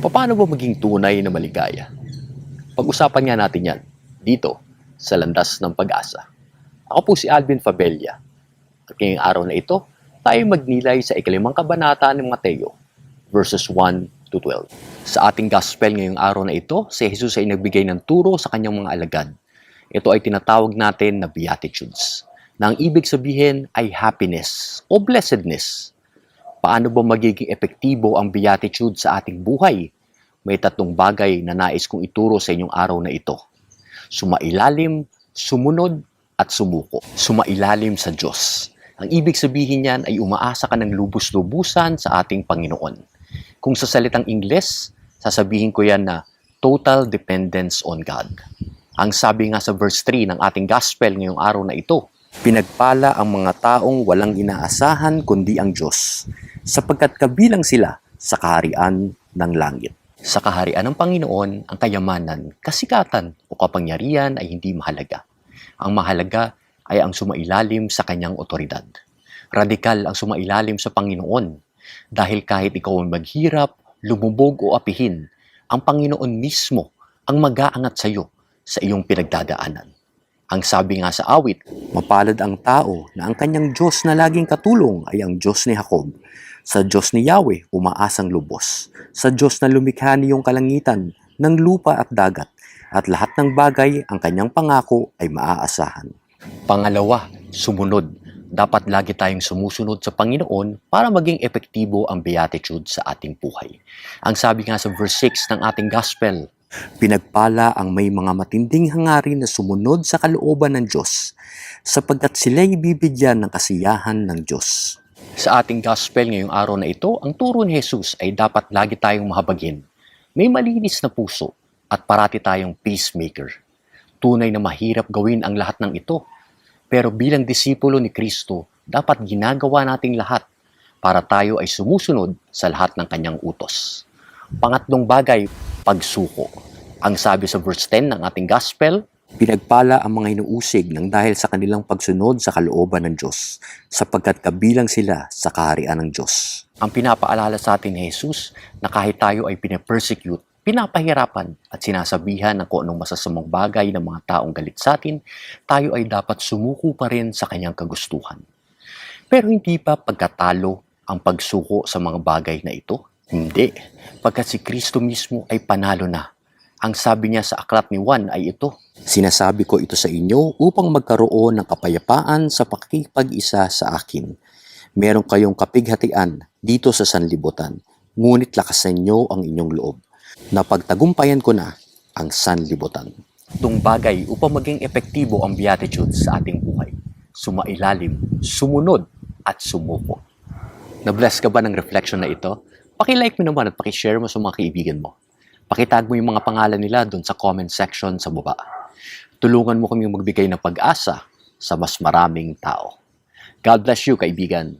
Paano ba maging tunay na maligaya? Pag-usapan nga natin yan dito sa Landas ng Pag-asa. Ako po si Alvin Fabella. At ngayong araw na ito, tayo magnilay sa ikalimang kabanata ng Mateo, verses 1 to 12. Sa ating gospel ngayong araw na ito, si Jesus ay nagbigay ng turo sa kanyang mga alagad. Ito ay tinatawag natin na Beatitudes, na ang ibig sabihin ay happiness o blessedness. Paano ba magiging epektibo ang Beatitude sa ating buhay? May tatlong bagay na nais kong ituro sa inyong araw na ito. Sumailalim, sumunod, at sumuko. Sumailalim sa Diyos. Ang ibig sabihin niyan ay umaasa ka ng lubos-lubusan sa ating Panginoon. Kung sa salitang Ingles, sasabihin ko yan na total dependence on God. Ang sabi nga sa verse 3 ng ating gospel ngayong araw na ito, Pinagpala ang mga taong walang inaasahan kundi ang Diyos, sapagkat kabilang sila sa kaharian ng langit. Sa kaharian ng Panginoon, ang kayamanan, kasikatan o kapangyarihan ay hindi mahalaga. Ang mahalaga ay ang sumailalim sa kanyang otoridad. Radikal ang sumailalim sa Panginoon dahil kahit ikaw ay maghirap, lumubog o apihin, ang Panginoon mismo ang mag-aangat sa iyo sa iyong pinagdadaanan. Ang sabi nga sa awit, mapalad ang tao na ang kanyang Diyos na laging katulong ay ang Diyos ni Jacob. Sa Diyos ni Yahweh, umaasang lubos. Sa Diyos na lumikha niyong kalangitan, ng lupa at dagat, at lahat ng bagay ang kanyang pangako ay maaasahan. Pangalawa, sumunod. Dapat lagi tayong sumusunod sa Panginoon para maging epektibo ang beatitude sa ating buhay. Ang sabi nga sa verse 6 ng ating gospel, Pinagpala ang may mga matinding hangarin na sumunod sa kalooban ng Diyos, sapagkat sila'y bibigyan ng kasiyahan ng Diyos. Sa ating gospel ngayong araw na ito, ang turo ni Jesus ay dapat lagi tayong mahabagin. May malinis na puso at parati tayong peacemaker. Tunay na mahirap gawin ang lahat ng ito. Pero bilang disipulo ni Kristo, dapat ginagawa nating lahat para tayo ay sumusunod sa lahat ng kanyang utos. Pangatlong bagay, pagsuko. Ang sabi sa verse 10 ng ating gospel, Pinagpala ang mga inuusig ng dahil sa kanilang pagsunod sa kalooban ng Diyos, sapagkat kabilang sila sa kaharian ng Diyos. Ang pinapaalala sa atin ni Jesus na kahit tayo ay pinapersecute, pinapahirapan at sinasabihan ng kung anong masasamang bagay ng mga taong galit sa atin, tayo ay dapat sumuko pa rin sa kanyang kagustuhan. Pero hindi pa pagkatalo ang pagsuko sa mga bagay na ito? Hindi, pagkat si Kristo mismo ay panalo na. Ang sabi niya sa aklat ni Juan ay ito, Sinasabi ko ito sa inyo upang magkaroon ng kapayapaan sa pakikipag-isa sa akin. Meron kayong kapighatian dito sa sanlibutan, ngunit lakasan niyo ang inyong loob. Napagtagumpayan ko na ang sanlibutan. Itong bagay upang maging epektibo ang beatitude sa ating buhay. Sumailalim, sumunod, at sumuko. Na-bless ka ba ng reflection na ito? Pakilike mo naman at pakishare mo sa mga kaibigan mo. Pakitag mo yung mga pangalan nila doon sa comment section sa baba. Tulungan mo kaming magbigay ng pag-asa sa mas maraming tao. God bless you, kaibigan.